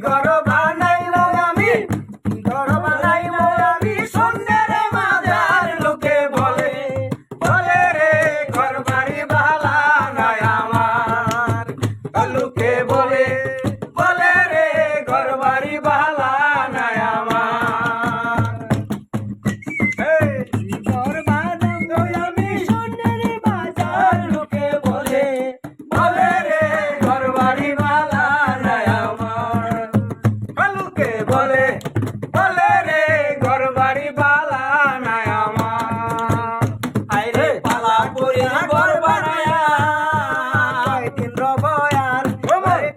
ঘর বানাইল আমি ঘর বানাইল আমি? সন্ধ্যের মাজার লোকে বলে বলে রে ঘর বাড়ি লোকে বলে বানায়া। কয়দিন রবয়ার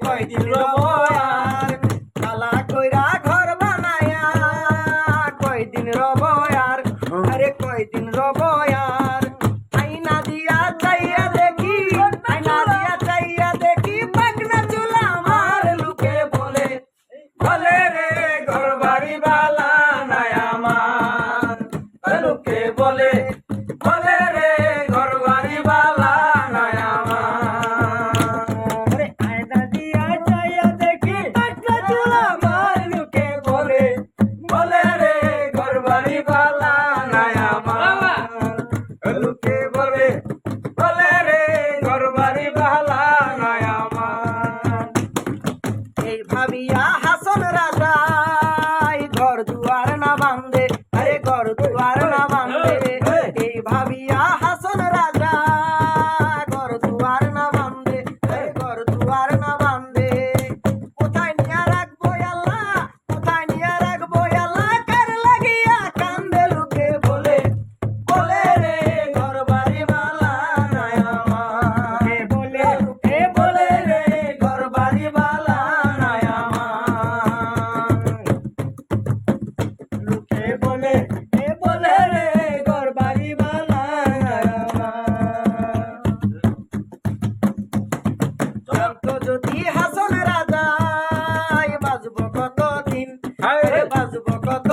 কয়দিন রবয়ার কালা কইরা যদি হাসন রাজায় বাজব কতদিন? বাজব কত